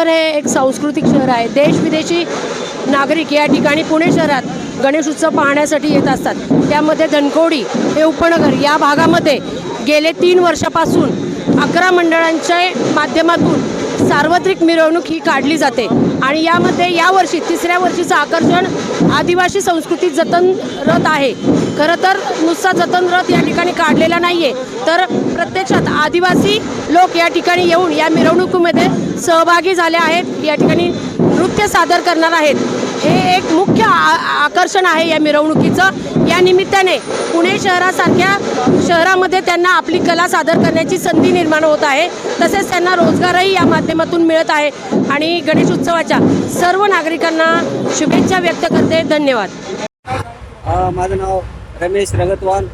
तर हे एक सांस्कृतिक शहर आहे. देश विदेशी नागरिक या ठिकाणी पुणे शहरात गणेश उत्सव पाहण्यासाठी येत असतात. त्यामध्ये धनकोडी हे उपनगर या भागामध्ये गेले तीन वर्षापासून अकरा मंडळांच्या माध्यमातून सार्वत्रिक मिरवणूक ही काढली जाते. आणि यामध्ये यावर्षी तिसऱ्या वर्षीचं आकर्षण आदिवासी संस्कृती जतन रथ आहे. खरं तर नुसता जतन रथ या ठिकाणी काढलेला नाही आहे तर प्रत्यक्षात आदिवासी लोक या ठिकाणी येऊन या मिरवणुकीमध्ये सहभागी झाले आहेत. या ठिकाणी नृत्य सादर करणार आहेत. हे एक मुख्य आ- आकर्षण आहे या मिरवणुकीचं. या निमित्ताने पुणे शहरासारख्या शहरामध्ये त्यांना आपली कला सादर करण्याची संधी निर्माण होत आहे. तसेच त्यांना रोजगारही या माध्यमातून मिळत आहे. आणि गणेश उत्सवाच्या सर्व नागरिकांना शुभेच्छा व्यक्त करते. धन्यवाद. माझं नाव रमेश रगतवान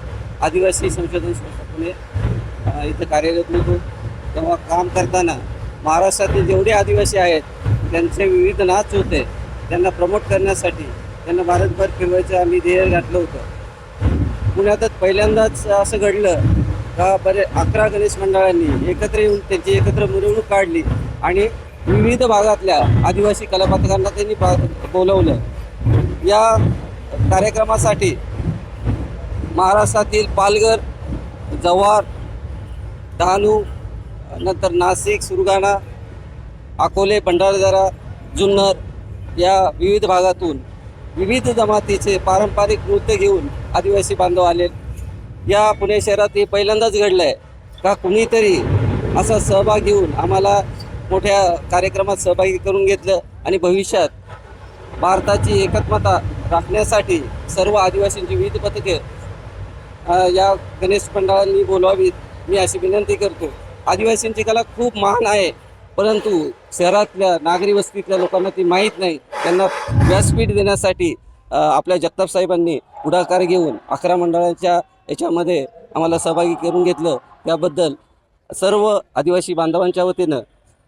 आदिवासी संशोधन संस्था पुणे. इथं कार्यरत होतो तेव्हा काम करताना महाराष्ट्रातील जेवढे आदिवासी आहेत त्यांचे विविध नाच होते. त्यांना प्रमोट करण्यासाठी त्यांना भारतभर फिरवायचं आम्ही ध्येय घातलं होतं. पुण्यातच पहिल्यांदाच असं घडलं का बरे अकरा गणेश मंडळांनी एकत्र येऊन त्यांची एकत्र मिरवणूक काढली आणि विविध भागातल्या आदिवासी कलापथकांना त्यांनी बोलवलं. या कार्यक्रमासाठी महाराष्ट्रातील पालघर जव्हार डहाणू नंतर नाशिक सुरगाणा अकोले भंडारदरा जुन्नर या विविध भागातून विविध जमातीचे पारंपरिक नृत्य घेऊन आदिवासी बांधव आले. या पुणे शहरात हे पहिल्यांदाच घडलं आहे का कुणीतरी असा सहभाग घेऊन आम्हाला मोठ्या कार्यक्रमात सहभागी करून घेतलं आणि भविष्यात भारताची एकात्मता राखण्यासाठी सर्व आदिवासींची विविध पथके या गणेश मंडळांनी बोलवावीत मी अशी विनंती करतो. आदिवासींची कला खूप महान आहे. परंतु शहरातल्या नागरी वस्तीतल्या लोकांना ती माहीत नाही. त्यांना व्यासपीठ देण्यासाठी आपल्या जगताप साहेबांनी पुढाकार घेऊन अकरा मंडळांच्या याच्यामध्ये आम्हाला सहभागी करून घेतलं. त्याबद्दल सर्व आदिवासी बांधवांच्या वतीनं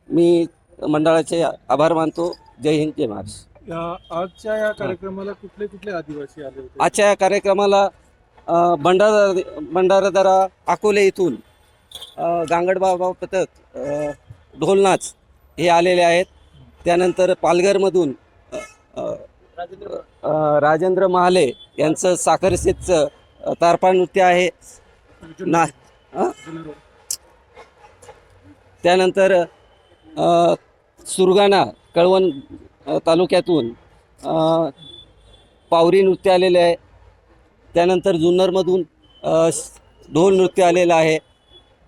मी मंडळाचे आभार मानतो. जय हिंद जय महाराष्ट्र. आजच्या या कार्यक्रमाला कुठले कुठले आदिवासी आले होते? आजच्या या कार्यक्रमाला भंडारा भंडारदरा अकोले इथून गांगडबाबा पथक ढोलनाच हे आलेले आहेत. त्यानंतर पालघरमधून राजेंद्र महाले यांचं साखरसेतचं तारपा नृत्य आहे. ना त्यानंतर सुरगाणा कळवण तालुक्यातून पावरी नृत्य आलेले आहे. त्यानंतर जुन्नरमधून ढोल नृत्य आलेलं आहे.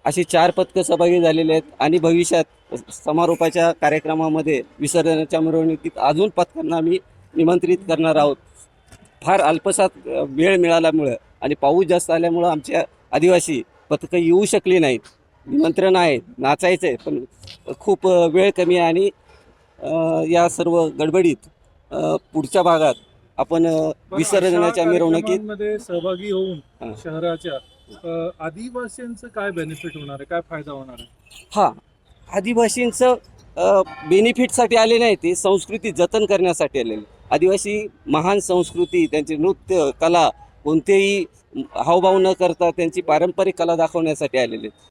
अशी चार पथकं सहभागी झालेली आहेत आणि भविष्यात समारोपाच्या कार्यक्रमामध्ये विसर्जनाच्या मिरवणुकीत अजून पथकांना आम्ही निमंत्रित करणार आहोत फार अल्पसात वेळ मिळाल्यामुळं आणि पाऊस जास्त आल्यामुळं आमच्या आदिवासी पथकं येऊ शकली नाहीत निमंत्रण आहे नाचायचं आहे पण खूप वेळ कमी आहे आणि या सर्व गडबडीत पुढच्या भागात आपण विसर्जनाच्या मिरवणुकीत सहभागी होऊन. शहराच्या आदिवासींचं काय बेनिफिट होणार आहे? काय फायदा होणार आहे? हां आदिवासींचं बेनिफिटसाठी आले नाही ते संस्कृती जतन करण्यासाठी आलेले. आदिवासी महान संस्कृती त्यांचे नृत्य कला कोणतेही हावभाव न करता त्यांची पारंपरिक कला दाखवण्यासाठी आलेले. आहेत.